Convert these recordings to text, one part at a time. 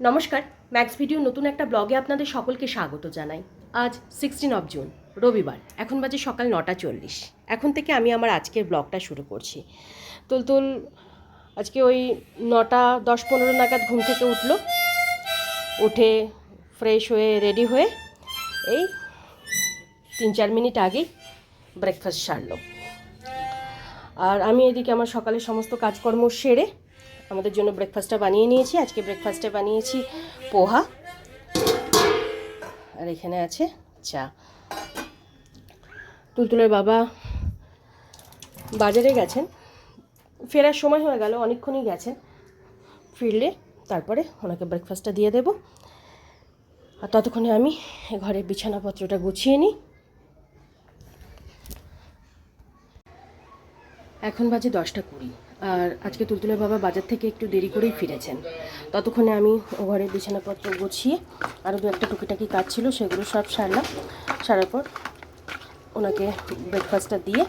নমস্কার max video নতুন একটা ব্লগে আপনাদের সকলকে স্বাগত জানাই। আজ সিক্সটিন অফ জুন রবিবার, এখন বাজে সকাল নটা চল্লিশ। এখন থেকে আমি আমার আজকের ব্লগটা শুরু করছি। তুলতুল, আজকে ওই নটা দশ পনেরো নাগাদ ঘুম থেকে উঠল। উঠে ফ্রেশ হয়ে রেডি হয়ে এই তিন চার মিনিট আগেই ব্রেকফাস্ট সারলো। আর আমি এদিকে আমার সকালের সমস্ত কাজকর্ম সেরে আমাদের জন্য ব্রেকফাস্টটা বানিয়ে নিয়েছি। আজকে ব্রেকফাস্টে বানিয়েছি পোহা। আর এখানে আছে চা। তুলতুলের বাবা বাজারে গেছেন। ফেরার সময় হয়ে গেল, অনেকক্ষণই গেছেন ফিরলে তারপরে ওনাকে ব্রেকফাস্টটা দিয়ে দেব। আর ততক্ষণে আমি ঘরের বিছানাপত্রটা গুছিয়ে নিই। এখন বাজে দশটা কুড়ি। আর আজকে তুলতুলের বাবা বাজার থেকে একটু দেরি করেই ফিরেছেন। ততক্ষণে আমি ঘরের বিছানাপত্র গুছিয়ে আরও দু একটা টুকিটাকি কাজ ছিল, সেগুলো সব সারলাম। সারার পর ওনাকে ব্রেকফাস্টটা দিয়ে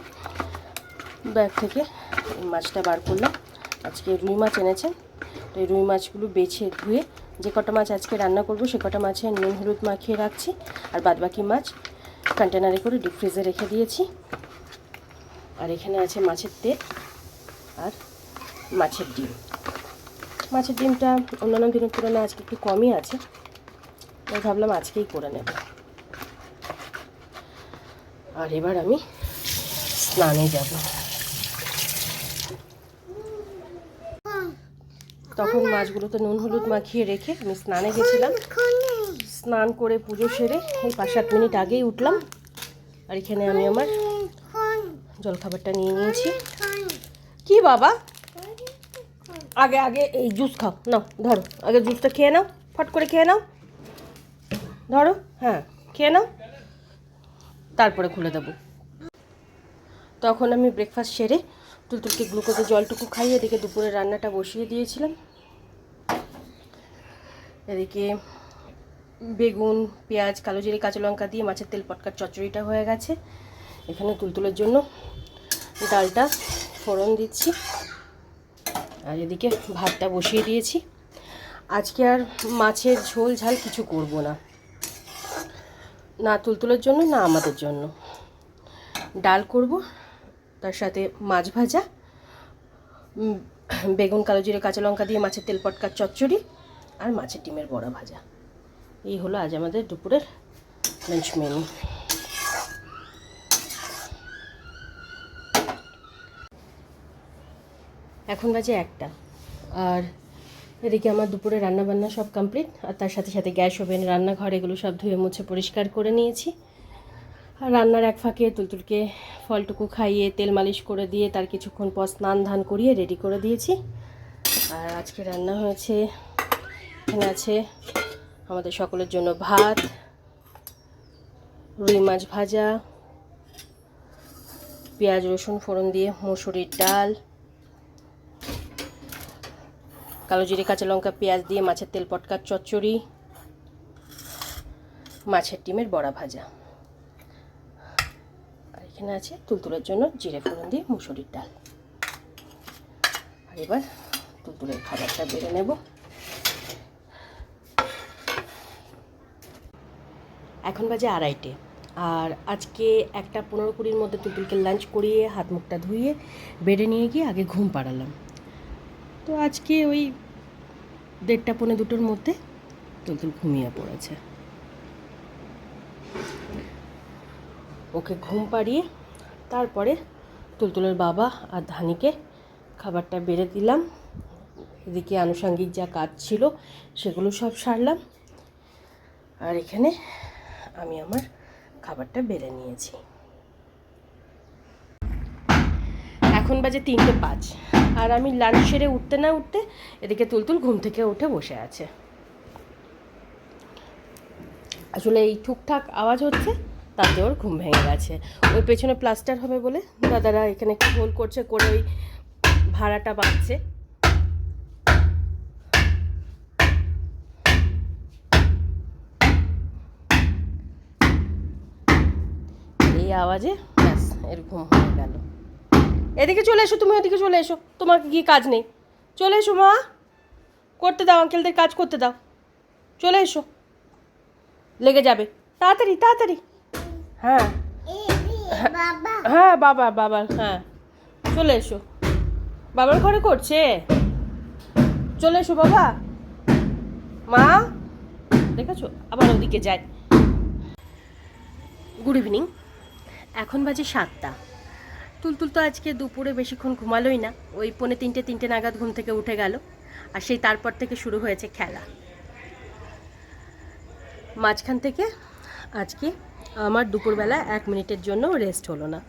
ব্যাগ থেকে মাছটা বার করলাম। আজকে রুই মাছ এনেছেন, তো এই রুই মাছগুলো বেছে ধুয়ে যে কটা মাছ আজকে রান্না করব, সে কটা মাছে নুন হলুদ মাখিয়ে রাখছি আর বাদবাকি মাছ কন্টেনারে করে ডিপ ফ্রিজে রেখে দিয়েছি। আর এখানে আছে মাছের তেল। মাছের ডিম। মাছের ডিমটা অন্যান্য দিনের তুলনায় আজকে একটু কমই আছে। তাই ভাবলাম আজকেই করে নেব। আর এবার আমি স্নানে যাব। তখন মাছগুলোতে নুন হলুদ মাখিয়ে রেখে আমি স্নানে গেছিলাম। স্নান করে পুজো সেরে এই পাঁচ সাত মিনিট আগেই উঠলাম। আর এখানে আমি আমার জলখাবারটা নিয়ে নিয়েছি। কি বাবা? আগে আগে এই জুস খাও। নাও, ধরো। আগে জুসটা খেয়ে নাও, ফট করে খেয়ে নাও। ধরো হ্যাঁ খেয়ে নাও। তারপরে খুলে দেবো। তখন আমি ব্রেকফাস্ট সেরে তুলতুলকে গ্লুকোজে জলটুকু খাইয়ে এদিকে দুপুরে রান্নাটা বসিয়ে দিয়েছিলাম। এদিকে বেগুন, পেঁয়াজ, কালো জিরে, কাঁচা লঙ্কা দিয়ে মাছের তেল পটকার চচ্চড়িটা হয়ে গেছে। এখানে তুলতুলের জন্য ডালটা ফোড়ন দিচ্ছি। আর এদিকে ভাতটা বসিয়ে দিয়েছি। আজকে আর মাছের ঝোল ঝাল কিছু করব না। না তুলতুলের জন্য, না আমাদের জন্য। ডাল করব, তার সাথে মাছ ভাজা বেগুন, কালো জিরে, কাঁচা লঙ্কা দিয়ে মাছের তেল পটকার চচ্চড়ি আর মাছের ডিমের বড়া ভাজা। এই হলো আজ আমাদের দুপুরের লাঞ্চ মেনু এখন বাজে একটা। আর এদিকে আমার দুপুরে রান্না বান্না সব কমপ্লিট আর তার সাথে সাথে গ্যাস ওভেন, রান্নাঘর, এগুলো সব ধুয়ে মুছে পরিষ্কার করে নিয়েছি। আর রান্নার এক ফাঁকে তুলতুলকে ফলটুকু খাইয়ে তেল মালিশ করে দিয়ে তার কিছুক্ষণ পর স্নান ধান করিয়ে রেডি করে দিয়েছি। আর আজকে রান্না হয়েছে, এখানে আছে আমাদের সকলের জন্য ভাত, রুই মাছ ভাজা, পেঁয়াজ রসুন ফোড়ন দিয়ে মুসুরির ডাল কালো জিরে, কাঁচা লঙ্কা, পেঁয়াজ দিয়ে মাছের তেল পটকার চচ্চড়ি, মাছের ডিমের বড়া ভাজা। আর এখানে আছে তুলতুলের জন্য জিরে ফোড়ন দিয়ে মুসুরির ডাল। আর এবার তুলতুলের খাবারটা বেড়ে নেব। এখন বাজে আড়াইটে। আর আজকে একটা পনেরো কুড়ির মধ্যে তুলতুলকে লাঞ্চ করিয়ে হাত মুখটা ধুয়ে বেডে নিয়ে গিয়ে আগে ঘুম পাড়ালাম। তো আজকে ওই দেড়টা পৌনে দুটোর মধ্যে তুলতুল ঘুমিয়ে পড়েছে। ওকে ঘুম পাড়িয়ে তারপরে তুলতুলের বাবা আর ধানিকে খাবারটা বেড়ে দিলাম। এদিকে আনুষঙ্গিক যা কাজ ছিল সেগুলো সব সারলাম। আর এখানে আমি আমার খাবারটা বেড়ে নিয়েছি। এখন বাজে তিনটে পাঁচ। আর আমি লাঞ্চ সেরে উঠতে না উঠতে এদিকে তুলতুল ঘুম থেকে উঠে বসে আছে। আসলে এই ঠুকঠাক আওয়াজ হচ্ছে, তাতে ওর ঘুম ভেঙে গেছে। ওই পেছনে প্লাস্টার হবে বলে দাদারা এখানে একটু হোল করছে, করে ওই ভাড়াটা বাঁধছে এই আওয়াজে ব্যাস, এর ঘুম হয়ে গেল। এদিকে চলে এসো তুমি ওদিকে চলে এসো। তোমাকে গিয়ে কাজ নেই। চলে এসো মা। করতে দাও আঙ্কেলদের কাজ করতে দাও। চলে এসো। লেগে যাবে। তাড়াতাড়ি তাড়াতাড়ি। হ্যাঁ। হ্যাঁ বাবা বাবা হ্যাঁ। চলে এসো। বাবার ঘরে করছে। চলে এসো বাবা। মা দেখেছ? আবার ওদিকে যায় গুড ইভিনিং এখন বাজে সাতটা। তুলতুল তো আজকে দুপুরে বেশিক্ষণ ঘুমালোই না। ওই পৌনে তিনটে তিনটে নাগাদ ঘুম থেকে উঠে গেল। আর সেই তারপর থেকে শুরু হয়েছে খেলা। মাঝখান থেকে আজকে আমার দুপুরবেলা এক মিনিটের জন্য রেস্ট হলো না।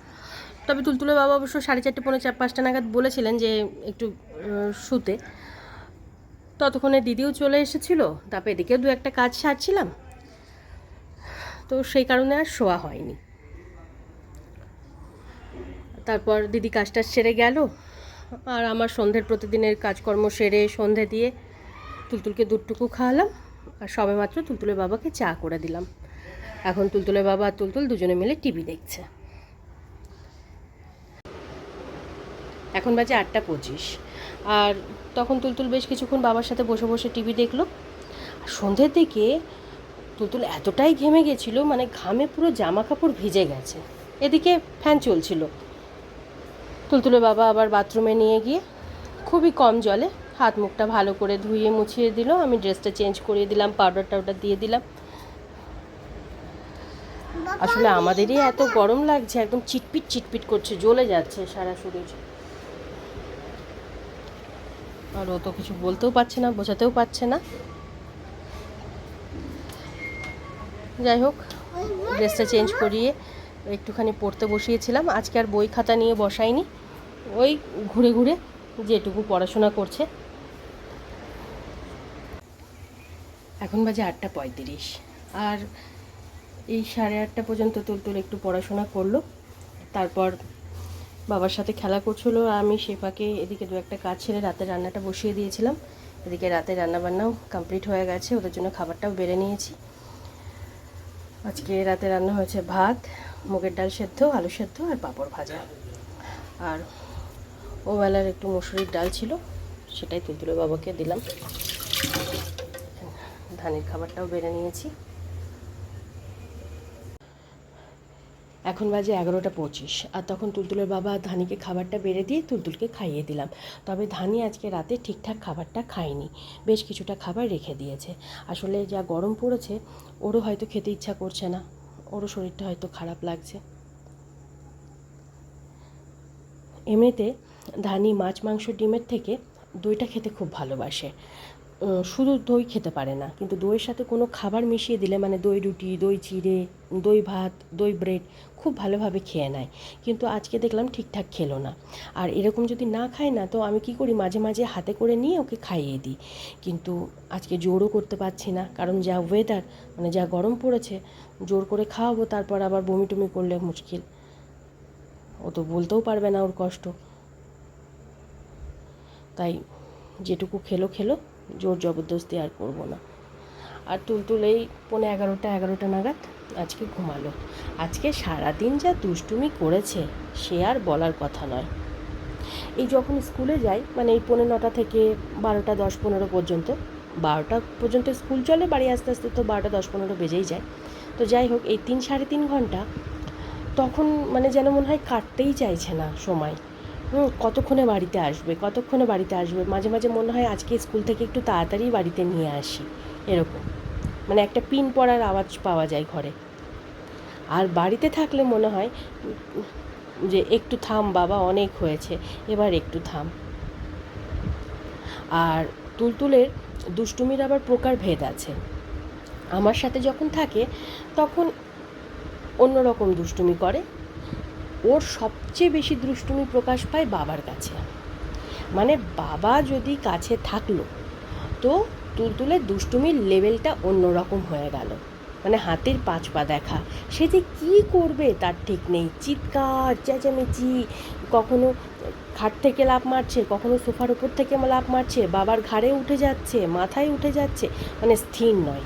তবে তুলতুলের বাবা অবশ্য সাড়ে চারটে, পৌনে চার, পাঁচটা নাগাদ বলেছিলেন যে একটু শুতে। ততক্ষণে দিদিও চলে এসেছিল, তারপর এদিকেও দু একটা কাজ সারছিলাম। তো সেই কারণে আর শোয়া হয়নি। তারপর দিদি কাজটা সেরে গেল। আর আমার সন্ধ্যের প্রতিদিনের কাজকর্ম সেরে সন্ধে দিয়ে তুলতুলকে দুধটুকু খাওয়ালাম আর সবে মাত্র তুলতুলের বাবাকে চা করে দিলাম। এখন তুলতুলের বাবা আর তুলতুল দুজনে মিলে টিভি দেখছে। এখন বাজে আটটা পঁচিশ। আর তখন তুলতুল বেশ কিছুক্ষণ বাবার সাথে বসে বসে টিভি দেখল। আর সন্ধ্যের দিকে তুলতুল এতটাই ঘেমে গেছিল মানে ঘামে পুরো জামা কাপড় ভিজে গেছে। এদিকে ফ্যান চলছিল। তুলতুলের বাবা আবার বাথরুমে নিয়ে গিয়ে খুবই কম জলে হাত মুখটা ভালো করে ধুয়ে মুছিয়ে দিল। আমি ড্রেসটা চেঞ্জ করিয়ে দিলাম পাউডার টাউডার দিয়ে দিলাম। আসলে আমাদেরই এত গরম লাগছে একদম চিটপিট চিটপিট করছে জ্বলে যাচ্ছে সারা শরীর। আর ও তো কিছু বলতেও পারছে না বোঝাতেও পারছে না। যাই হোক ড্রেসটা চেঞ্জ করিয়ে একটুখানি পড়তে বসিয়েছিলাম। আজকে আর বই খাতা নিয়ে বসাইনি। ওই ঘুরে ঘুরে যেটুকু পড়াশোনা করছে। এখন বাজে আটটা পঁয়ত্রিশ। আর এই সাড়ে আটটা পর্যন্ত তুলতুল একটু পড়াশোনা করল। তারপর বাবার সাথে খেলা করছিল। আমি সে ফাঁকে এদিকে দু একটা কাজ ছেড়ে রাতে রান্নাটা বসিয়ে দিয়েছিলাম। এদিকে রাতে রান্নাবান্নাও কমপ্লিট হয়ে গেছে। ওদের জন্য খাবারটাও বেড়ে নিয়েছি। আজকে রাতে রান্না হয়েছে ভাত। মুগের ডাল সেদ্ধ, আলু সেদ্ধ আর পাঁপড় ভাজা। আর ওবেলার একটু মুসুরির ডাল ছিল, সেটাই তুলতুলে বাবাকে দিলাম। ধানের খাবারটাও বেড়ে নিয়েছি। এখন বাজে এগারোটা পঁচিশ, আর তখন তুলতুলের বাবা ধানিকে খাবারটা বেড়ে দিয়ে তুলতুলকে খাইয়ে দিলাম। তবে ধানি আজকে রাতে ঠিকঠাক খাবারটা খায়নি, বেশ কিছুটা খাবার রেখে দিয়েছে। আসলে যা গরম পড়েছে, ওরও হয়তো খেতে ইচ্ছা করছে না। ওরও শরীরটা হয়তো খারাপ লাগছে। এমনিতে ধানি মাছ, মাংস, ডিমের থেকে দইটা খেতে খুব ভালোবাসে। শুধু দই খেতে পারে না, কিন্তু দইয়ের সাথে কোনো খাবার মিশিয়ে দিলে মানে দই রুটি, দই চিড়ে, দই ভাত, দই ব্রেড খুব ভালোভাবে খেয়ে নেয়। কিন্তু আজকে দেখলাম ঠিকঠাক খেলো না। আর এরকম যদি না খায় না, তো আমি কি করি, মাঝে মাঝে হাতে করে নিয়ে ওকে খাইয়ে দিই। কিন্তু আজকে জোরও করতে পারছি না, কারণ যা ওয়েদার মানে যা গরম পড়েছে, জোর করে খাওয়াবো, তারপর আবার বমি টমি করলে মুশকিল। ও তো বলতেও পারবে না ওর কষ্ট। তাই যেটুকু খেলো খেলো। জোর জবরদস্তি আর করব না। আর তুলতুল এই পৌনে এগারোটা এগারোটা নাগাদ আজকে ঘুমালো। আজকে সারাদিন যা দুষ্টুমি করেছে, সে আর বলার কথা নয়। এই যখন স্কুলে যাই মানে এই পৌনে নটা থেকে বারোটা, দশ পনেরো পর্যন্ত, বারোটা পর্যন্ত স্কুল চলে, বাড়ি আস্তে আস্তে তো বারোটা, দশ পনেরো বেজেই যায়। তো যাই হোক, এই তিন সাড়ে তিন ঘণ্টা, তখন মানে যেন মনে হয় কাটতেই চাইছে না সময়। কতক্ষণে বাড়িতে আসবে? কতক্ষণে বাড়িতে আসবে? মাঝে মাঝে মনে হয় আজকে স্কুল থেকে একটু তাড়াতাড়ি বাড়িতে নিয়ে আসি। এরকম। মানে একটা পিন পড়ার আওয়াজ পাওয়া যায় ঘরে। আর বাড়িতে থাকলে মনে হয় যে একটু থাম বাবা, অনেক হয়েছে। এবার একটু থাম। আর তুলতুলের দুষ্টুমির আবার প্রকার ভেদ আছে। আমার সাথে যখন থাকে, তখন অন্যরকম দুষ্টুমি করে। ওর সবচেয়ে বেশি দুষ্টুমি প্রকাশ পায় বাবার কাছে। মানে বাবা যদি কাছে থাকল, তো তুলতুলের দুষ্টুমির লেভেলটা অন্যরকম হয়ে গেল। মানে হাতের পাঁচ পা দেখা। সে যে কী করবে তার ঠিক নেই। চিৎকার, চেঁচামেচি, কখনো খাট থেকে লাফ মারছে, কখনো সোফার উপর থেকে লাফ মারছে, বাবার ঘাড়ে উঠে যাচ্ছে, মাথায় উঠে যাচ্ছে মানে স্থির নয়।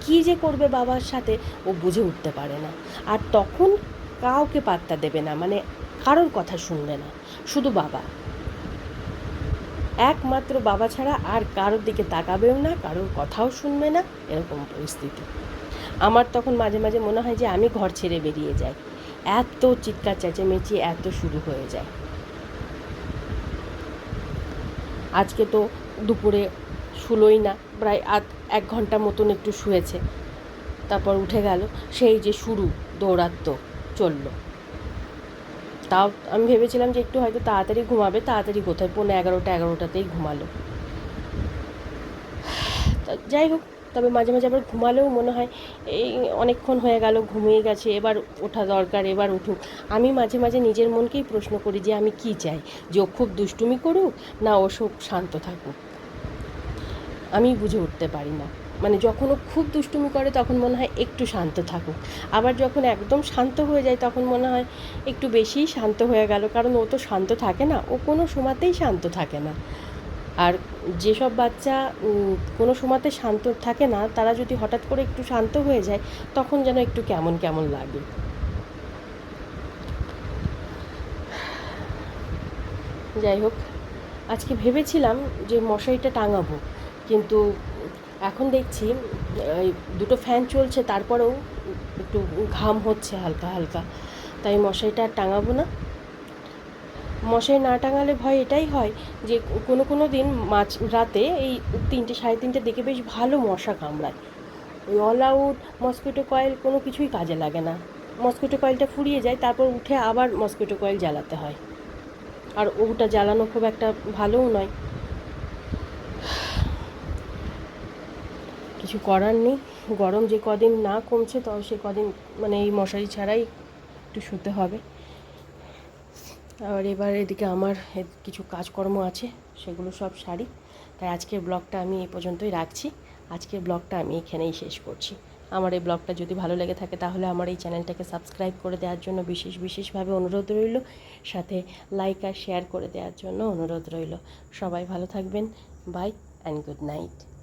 কী যে করবে বাবার সাথে ও বুঝে উঠতে পারে না। আর তখন কাউকে পাত্তা দেবে না মানে কারোর কথা শুনবে না, শুধু বাবা। একমাত্র বাবা ছাড়া আর কারোর দিকে তাকাবেও না, কারোর কথাও শুনবে না, এরকম পরিস্থিতি। আমার তখন মাঝে মাঝে মনে হয় যে আমি ঘর ছেড়ে বেরিয়ে যাই। এত চিৎকার, চেঁচেমেচি, এত শুরু হয়ে যায়। আজকে তো দুপুরে শুলোই না, প্রায় আধ, এক ঘণ্টা মতন একটু শুয়েছে। তারপর উঠে গেল, সেই যে শুরু, দৌড়াত্ম। চলল। তাও আমি ভেবেছিলাম যে একটু হয়তো তাড়াতাড়ি ঘুমাবে, তাড়াতাড়ি কোথায়? পৌনে এগারোটা, এগারোটাতেই ঘুমালো। যাই হোক, তবে মাঝে মাঝে আবার ঘুমালেও মনে হয়, এই অনেকক্ষণ হয়ে গেল, ঘুমিয়ে গেছে, এবার ওঠা দরকার, এবার উঠুক। আমি মাঝে মাঝে নিজের মনকেই প্রশ্ন করি যে আমি কি চাই? যে ও খুব দুষ্টুমি করুক, না ও শান্ত থাকুক। আমি বুঝে উঠতে পারি না। মানে যখন ও খুব দুষ্টুমি করে, তখন মনে হয় একটু শান্ত থাকুক। আবার যখন একদম শান্ত হয়ে যায়, তখন মনে হয় একটু বেশিই শান্ত হয়ে গেল। কারণ ও তো শান্ত থাকে না, ও কোনো সময়তেই শান্ত থাকে না। আর যেসব বাচ্চা কোনো সময়তে শান্ত থাকে না, তারা যদি হঠাৎ করে একটু শান্ত হয়ে যায়, তখন যেন একটু কেমন কেমন লাগে। যাই হোক, আজকে ভেবেছিলাম যে মশারিটা টাঙাবো, কিন্তু এখন দেখছি দুটো ফ্যান চলছে, তারপরেও একটু ঘাম হচ্ছে হালকা হালকা। তাই মশারিটা আর টাঙাবো না। মশারি না টাঙালে ভয় এটাই হয় যে, কোনো কোনো দিন মাঝ রাতে এই তিনটে, সাড়ে তিনটের দিকে বেশ ভালো মশা কামড়ায়। ওই অল আউট মসকিটো কয়েল কোনো কিছুই কাজে লাগে না। মসকিটো কয়েলটা ফুরিয়ে যায়, তারপর উঠে আবার মসকিটো কয়েল জ্বালাতে হয়। আর ওটা জ্বালানো খুব একটা ভালোও নয়। কিছু করার নেই। গরম যে কদিন না কমছে তো সে কদিন মানে এই মশারি ছাড়াই একটু শুতে হবে। আর এবার এদিকে আমার এ- কিছু কাজকর্ম আছে, সেগুলো সব সারি। তাই আজকের ব্লগটা আমি এই পর্যন্তই রাখছি। আজকের ব্লগটা আমি এখানেই শেষ করছি। আমার এই ব্লগটা যদি ভালো লেগে থাকে, তাহলে আমার এই চ্যানেলটাকে সাবস্ক্রাইব করে দেওয়ার জন্য বিশেষ বিশেষভাবে অনুরোধ রইল। সাথে লাইক আর শেয়ার করে দেওয়ার জন্য অনুরোধ রইল। সবাই ভালো থাকবেন। By and good night